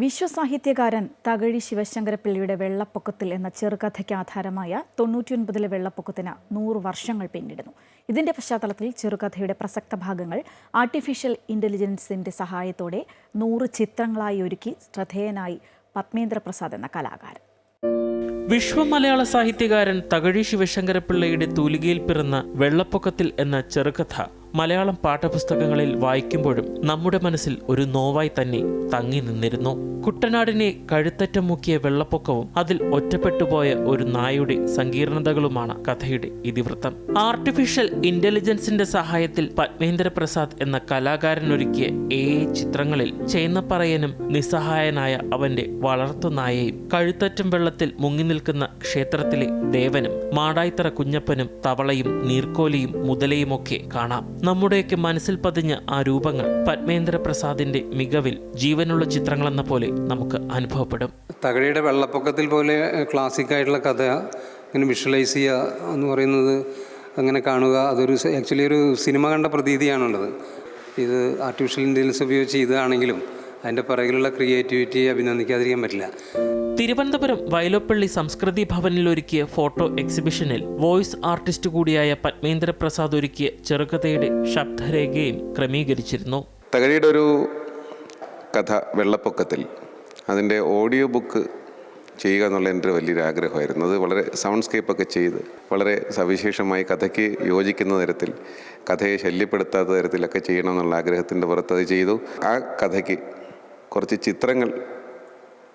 വിശ്വസാഹിത്യകാരൻ തകഴി ശിവശങ്കരപ്പിള്ളിയുടെ വെള്ളപ്പൊക്കത്തിൽ എന്ന ചെറുകഥയ്ക്ക് ആധാരമായ തൊണ്ണൂറ്റിയൊൻപതിലെ വെള്ളപ്പൊക്കത്തിന് നൂറ് വർഷങ്ങൾ പിന്നിടുന്നു. ഇതിന്റെ പശ്ചാത്തലത്തിൽ ചെറുകഥയുടെ പ്രസക്ത ഭാഗങ്ങൾ ആർട്ടിഫിഷ്യൽ ഇന്റലിജൻസിന്റെ സഹായത്തോടെ നൂറ് ചിത്രങ്ങളായി ഒരുക്കി ശ്രദ്ധേയനായി പത്മേന്ദ്ര പ്രസാദ് എന്ന കലാകാരൻ. വിശ്വ മലയാള സാഹിത്യകാരൻ തകഴി ശിവശങ്കരപ്പിള്ളയുടെ തൂലികയിൽ പിറന്ന വെള്ളപ്പൊക്കത്തിൽ എന്ന ചെറുകഥ മലയാളം പാഠപുസ്തകങ്ങളിൽ വായിക്കുമ്പോഴും നമ്മുടെ മനസ്സിൽ ഒരു നോവായി തന്നെ തങ്ങി നിന്നിരുന്നു. കുട്ടനാടിനെ കഴുത്തറ്റം മുക്കിയ വെള്ളപ്പൊക്കവും അതിൽ ഒറ്റപ്പെട്ടുപോയ ഒരു നായുടെ സങ്കീർണതകളുമാണ് കഥയുടെ ഇതിവൃത്തം. ആർട്ടിഫിഷ്യൽ ഇന്റലിജൻസിന്റെ സഹായത്തിൽ പത്മേന്ദ്രപ്രസാദ് എന്ന കലാകാരൻ ഒരുക്കിയ ഏ ചിത്രങ്ങളിൽ ചേന്നപ്പറയനും നിസ്സഹായനായ അവന്റെ വളർത്തു നായയും കഴുത്തറ്റം വെള്ളത്തിൽ മുങ്ങി നിൽക്കുന്ന ക്ഷേത്രത്തിലെ ദേവനും മാടായിത്തറ കുഞ്ഞപ്പനും തവളയും നീർക്കോലിയും മുതലയുമൊക്കെ കാണാം. നമ്മുടെയൊക്കെ മനസ്സിൽ പതിഞ്ഞ ആ രൂപങ്ങൾ പത്മേന്ദ്ര പ്രസാദിന്റെ മികവിൽ ജീവനുള്ള ചിത്രങ്ങളെന്ന പോലെ നമുക്ക് അനുഭവപ്പെടും. തകഴിയുടെ വെള്ളപ്പൊക്കത്തിൽ പോലെ ക്ലാസിക് ആയിട്ടുള്ള കഥ ഇങ്ങനെ വിഷ്വലൈസ് ചെയ്യുക എന്ന് പറയുന്നത് അങ്ങനെ കാണുക അതൊരു ആക്ച്വലി ഒരു സിനിമ കണ്ട പ്രതീതിയാണുള്ളത്. ഇത് ആർട്ടിഫിഷ്യൽ ഇന്റലിജൻസ് ഉപയോഗിച്ച് ഇതാണെങ്കിലും അതിന്റെ പിറകിലുള്ള ക്രിയേറ്റിവിറ്റി അഭിനന്ദിക്കാതിരിക്കാൻ പറ്റില്ല. തിരുവനന്തപുരം വയലോപ്പള്ളി സംസ്കൃതി ഭവനിൽ ഒരുക്കിയ ഫോട്ടോ എക്സിബിഷനിൽ വോയിസ് ആർട്ടിസ്റ്റ് കൂടിയായ പത്മേന്ദ്ര പ്രസാദ് ഒരുക്കിയ ചെറുകഥയുടെ ശബ്ദരേഖയും ക്രമീകരിച്ചിരുന്നു. തകഴിയുടെ ഒരു കഥ വെള്ളപ്പൊക്കത്തിൽ അതിന്റെ ഓഡിയോ ബുക്ക് ചെയ്യുക എന്നുള്ള എന്റെ വലിയൊരു ആഗ്രഹമായിരുന്നു. അത് വളരെ സൗണ്ട്സ്കേപ്പ് ഒക്കെ ചെയ്ത് വളരെ സവിശേഷമായി കഥയ്ക്ക് യോജിക്കുന്ന തരത്തിൽ കഥയെ ശല്യപ്പെടുത്താത്ത തരത്തിലൊക്കെ ചെയ്യണം എന്നുള്ള ആഗ്രഹത്തിന്റെ പുറത്ത് അത് ചെയ്തു. ആ കഥയ്ക്ക് കുറച്ച് ചിത്രങ്ങൾ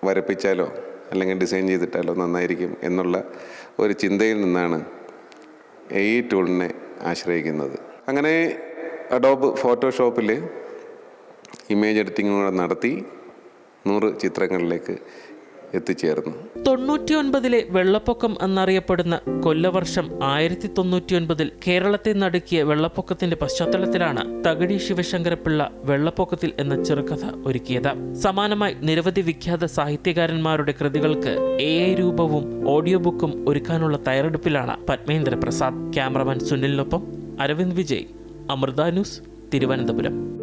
വരപ്പിച്ചാലോ അല്ലെങ്കിൽ ഡിസൈൻ ചെയ്തിട്ടാലോ നന്നായിരിക്കും എന്നുള്ള ഒരു ചിന്തയിൽ നിന്നാണ് ഈ ടൂളിനെ ആശ്രയിക്കുന്നത്. അങ്ങനെ അഡോബ് ഫോട്ടോഷോപ്പിൽ ഇമേജ് എഡിറ്റിംഗ് കൂടെ നടത്തി നൂറ് ചിത്രങ്ങളിലേക്ക് എത്തിച്ചേർന്നു. തൊണ്ണൂറ്റിയൊൻപതിലെ വെള്ളപ്പൊക്കം എന്നറിയപ്പെടുന്ന കൊല്ലവർഷം ആയിരത്തി തൊണ്ണൂറ്റിയൊൻപതിൽ കേരളത്തെ നടുക്കിയ വെള്ളപ്പൊക്കത്തിന്റെ പശ്ചാത്തലത്തിലാണ് തകഴി ശിവശങ്കരപ്പിള്ള വെള്ളപ്പൊക്കത്തിൽ എന്ന ചെറുകഥ ഒരുക്കിയത്. സമാനമായി നിരവധി വിഖ്യാത സാഹിത്യകാരന്മാരുടെ കൃതികൾക്ക് എ ഐ രൂപവും ഓഡിയോ ബുക്കും ഒരുക്കാനുള്ള തയ്യാറെടുപ്പിലാണ് പത്മേന്ദ്ര പ്രസാദ് ക്യാമറമാൻ സുനിലിനൊപ്പം അരവിന്ദ് വിജയ് അമൃത ന്യൂസ് തിരുവനന്തപുരം.